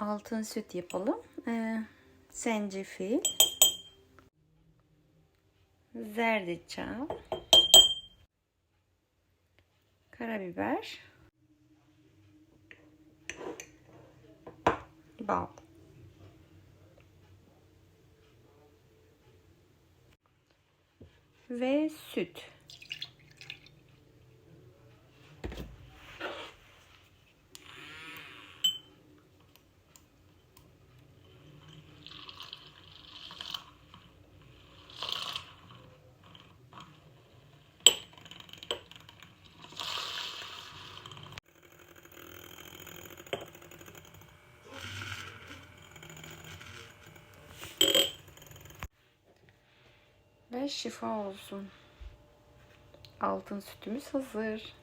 altın süt yapalım. Ee, zencefil, zerdeçal, karabiber, bal. Ve süt. Şifa olsun. Altın sütümüz hazır.